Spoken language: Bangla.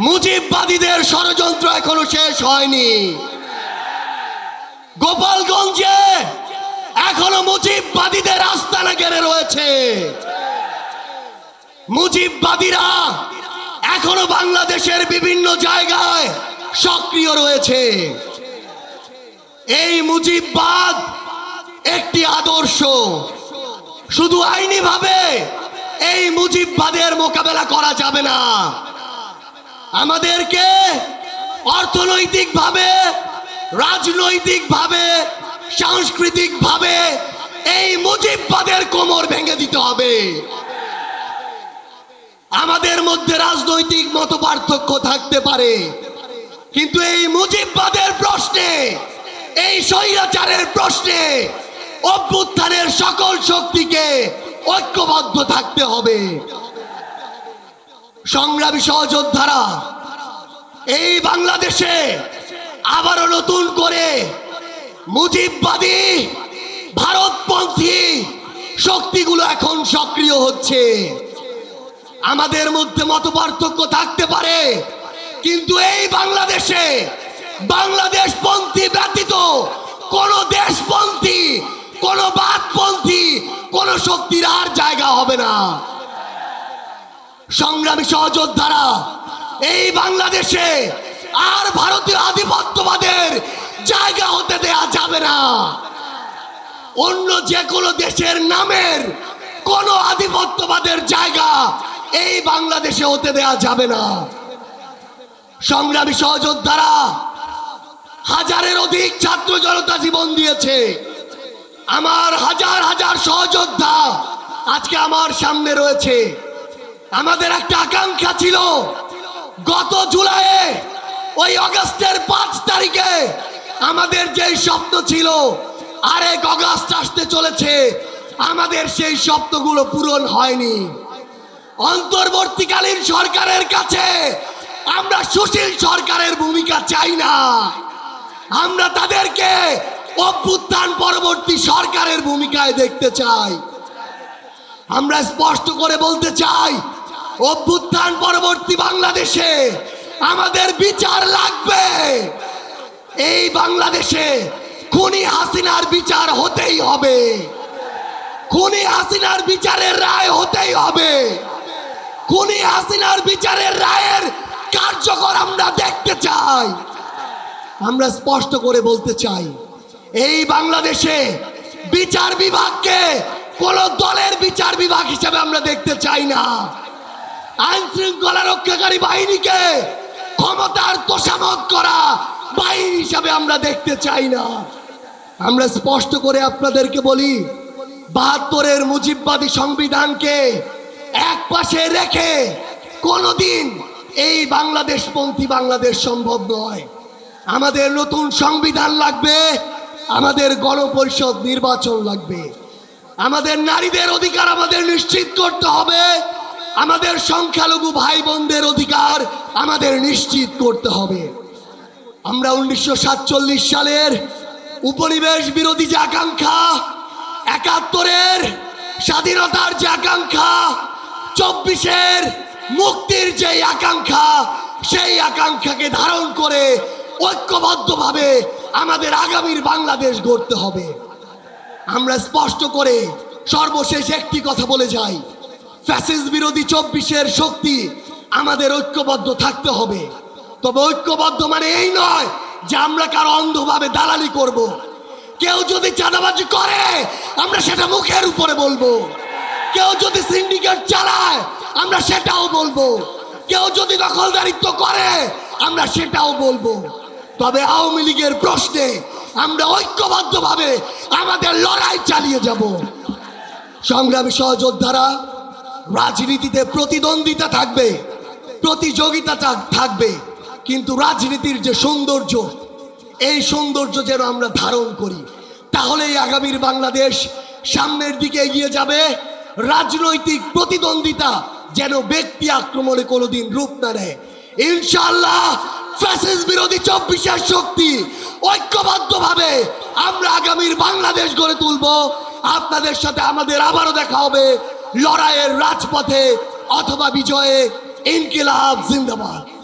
মুজিববাদীদের ষড়যন্ত্র এখনও শেষ হয়নি। গোপালগঞ্জে এখনও মুজিববাদীদের আস্তানা গেড়ে রয়েছে। মুজিববাদীরা এখনও বাংলাদেশের বিভিন্ন জায়গায় সক্রিয় রয়েছে। এই মুজিববাদ একটি আদর্শ। শুধু আইনিভাবে এই মুজিববাদের মোকাবেলা করা যাবে না। আমাদেরকে ভাবে সাংস্কৃতিক ভাবে এই মুজিববাদের কোমর ভেঙে দিতে হবে। আমাদের মধ্যে রাজনৈতিক মত পার্থক্য থাকতে পারে, কিন্তু এই মুজিববাদের প্রশ্নে, এই স্বৈরাচারের প্রশ্নে অভ্যুত্থানের সকল শক্তিকে ঐক্যবদ্ধ থাকতে হবে। সংগ্রামী সহযোদ্ধারা, এই বাংলাদেশে আবারও নতুন করে মুজিববাদী ভারতপন্থী শক্তিগুলো এখন সক্রিয় হচ্ছে। আমাদের মধ্যে মত পার্থক্য থাকতে পারে, কিন্তু এই বাংলাদেশে বাংলাদেশ পন্থী ব্যতীত কোন দেশপন্থী, কোন বাদপন্থী কোন শক্তির আর জায়গা হবে না। সংগ্রামী সহযোদ্ধারা, এই বাংলাদেশে আর ভারতীয় আধিপত্যবাদের জায়গা হতে দেয়া যাবে না। অন্য যে কোনো দেশের নামের কোন আধিপত্যবাদের জায়গা এই বাংলাদেশে হতে দেয়া যাবে না। সংগ্রামী সহযোদ্ধারা, হাজারের অধিক ছাত্র জনতা জীবন দিয়েছে। আমার হাজার হাজার সহযোদ্ধা আজকে আমার সামনে রয়েছে। আমাদের একটা আকাঙ্ক্ষা ছিল। গত জুলাইয়ে, ওই অগস্টের পাঁচ তারিখে আমাদের যেই স্বপ্ন ছিল, আরেক অগস্ট আসতে চলেছে, আমাদের সেই স্বপ্নগুলো পূরণ হয়নি। অন্তর্বর্তীকালীন সরকারের কাছে আমরা সুশীল সরকারের ভূমিকা চাই না। আমরা তাদেরকে অভ্যুত্থান পরবর্তী সরকারের ভূমিকায় দেখতে চাই। আমরা স্পষ্ট করে বলতে চাই অভ্যুত্থান পরবর্তী বাংলাদেশে আমাদের বিচার লাগবে। এই বাংলাদেশে খুনি হাসিনার বিচার হতেই হবে। খুনি হাসিনার বিচারের রায় হতেই হবে। খুনি হাসিনার বিচারের রায়ের কার্যকর আমরা দেখতে চাই। আমরা স্পষ্ট করে বলতে চাই, এই বাংলাদেশে বিচার বিভাগকে কোন দলের বিচার বিভাগ হিসেবে আমরা দেখতে চাই না। আইন শৃঙ্খলা রক্ষাকারী বাহিনীকে ক্ষমতার তোষামত করা বাহিনী হিসাবে আমরা দেখতে চাই না। আমরা স্পষ্ট করে আপনাদেরকে বলি, বাহাত্তরের মুজিববাদী সংবিধানকে এক পাশে রেখে কোনোদিন এই বাংলাদেশপন্থী বাংলাদেশ সম্ভব নয়। আমাদের নতুন সংবিধান লাগবে, আমাদের গণপরিষদ নির্বাচন লাগবে। আমাদের নারীদের অধিকার আমাদের নিশ্চিত করতে হবে। আমাদের সংখ্যালঘু ভাই বোনদের অধিকার আমাদের নিশ্চিত করতে হবে। আমরা উনিশশো সাতচল্লিশ সালের উপনিবেশ বিরোধী যে আকাঙ্ক্ষা, একাত্তরের স্বাধীনতার যে আকাঙ্ক্ষা, চব্বিশের মুক্তির যে আকাঙ্ক্ষা, সেই আকাঙ্ক্ষাকে ধারণ করে ঐক্যবদ্ধভাবে আমাদের আগামীর বাংলাদেশ গড়তে হবে। আমরা স্পষ্ট করে সর্বশেষ একটি কথা বলে যাই। ফ্যাসিস বিরোধী চব্বিশের শক্তি আমাদের ঐক্যবদ্ধ থাকতে হবে। তবে ঐক্যবদ্ধ মানে এই নয় যে আমরা কারও অন্ধভাবে দালালি করব। কেউ যদি চাঁদাবাজি করে, আমরা সেটা মুখের উপরে বলব। কেউ যদি সিন্ডিকেট চালায়, আমরা সেটাও বলব। কেউ যদি দখলদারিত্ব করে, আমরা সেটাও বলব। তবে আওয়ামী লীগের প্রশ্নে আমরা ঐক্যবদ্ধভাবে আমাদের লড়াই চালিয়ে যাব। সংগ্রামী সহযোদ্ধারা রাজনীতিতে প্রতিদ্বন্দ্বিতা থাকবে, প্রতিযোগিতা থাকবে, কিন্তু রাজনীতির যে সৌন্দর্য, এই সৌন্দর্য যেন আমরা ধারণ করি। তাহলেই আগামীর বাংলাদেশ সামনের দিকে এগিয়ে যাবে। রাজনৈতিক প্রতিদ্বন্দ্বিতা যেন ব্যক্তি আক্রমণে কোনোদিন রূপ না নেয়। ইনশাল্লাহ ফ্যাসিস বিরোধী চব্বিশের শক্তি ঐক্যবদ্ধভাবে আমরা আগামীর বাংলাদেশ গড়ে তুলব। আপনাদের সাথে আমাদের আবারও দেখা হবে। লড়াইয়ের রাজপথে অথবা বিজয়ে ইনকিলাব জিন্দাবাদ।